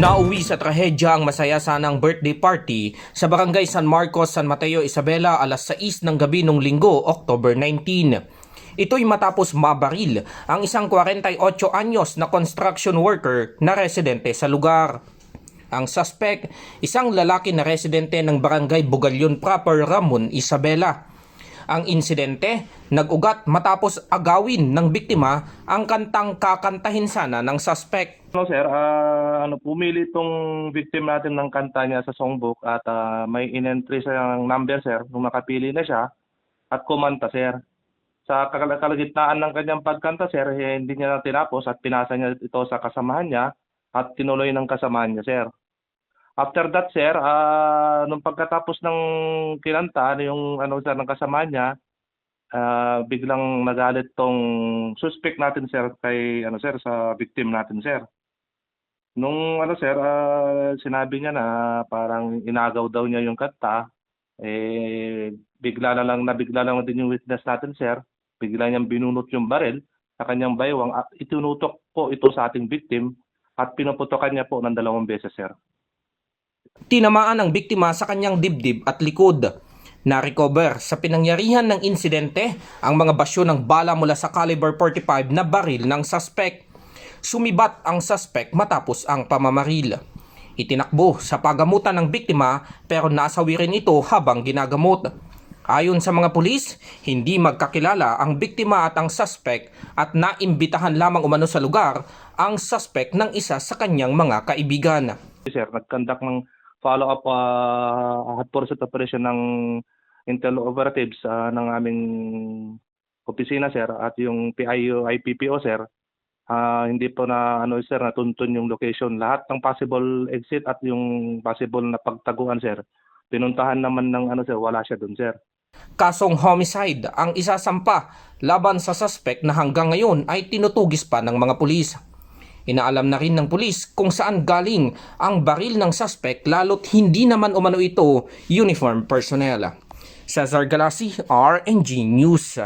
Nauwi sa trahedya ang masaya sanang birthday party sa barangay San Marcos, San Mateo, Isabela alas 6 ng gabi nung linggo, October 19. Ito'y matapos mabaril ang isang 48 anyos na construction worker na residente sa lugar. Ang suspect, isang lalaki na residente ng barangay Bugalyon proper, Ramon, Isabela. Ang insidente, nag-ugat matapos agawin ng biktima ang kantang kakantahin sana ng suspect. No sir, ah, ano pumili itong victim natin ng kanta niya sa songbook at ah, may in-entry sa number sir nung nakapili na siya at kumanta sir. Sa kal- kalagitnaan ng kanyang pagkanta sir, eh, hindi niya na tinapos at pinasa niya ito sa kasamahan niya at tinuloy ng kasamahan niya sir. After that sir, ah, nung pagkatapos ng kinanta, ano yung ano sir ng kasamahan niya, ah, biglang nagalit tong suspect natin sir kay ano sir sa victim natin sir. Nung ano sir, ah, sinabi niya na parang inagaw daw niya yung kanta, eh bigla na lang nabigla lang din yung witness natin sir. Bigla niyang binunot yung baril sa kanyang baywang at itinutok po ito sa ating victim at pinuputokan niya po ng dalawang beses sir. Tinamaan ang biktima sa kanyang dibdib at likod. Na-recover sa pinangyarihan ng insidente ang mga basyo ng bala mula sa caliber 45 na baril ng suspect. Sumibat ang suspect matapos ang pamamaril. Itinakbo sa pagamutan ng biktima pero nasawi rin ito habang ginagamot. Ayon sa mga pulis, hindi magkakilala ang biktima at ang suspect at naimbitahan lamang umano sa lugar ang suspect ng isa sa kanyang mga kaibigan. sir, nag-conduct ng follow-up uh, hot pursuit operation ng intel operatives ah, ng aming opisina sir at yung PIO IPPO sir ah, hindi po na ano sir natuntun yung location lahat ng possible exit at yung possible na pagtaguan sir pinuntahan naman ng ano sir wala siya doon sir Kasong homicide ang isasampa laban sa suspect na hanggang ngayon ay tinutugis pa ng mga pulis. Inaalam na rin ng pulis kung saan galing ang baril ng suspect lalo't hindi naman umano ito uniform personnel. Cesar Galasi, RNG News.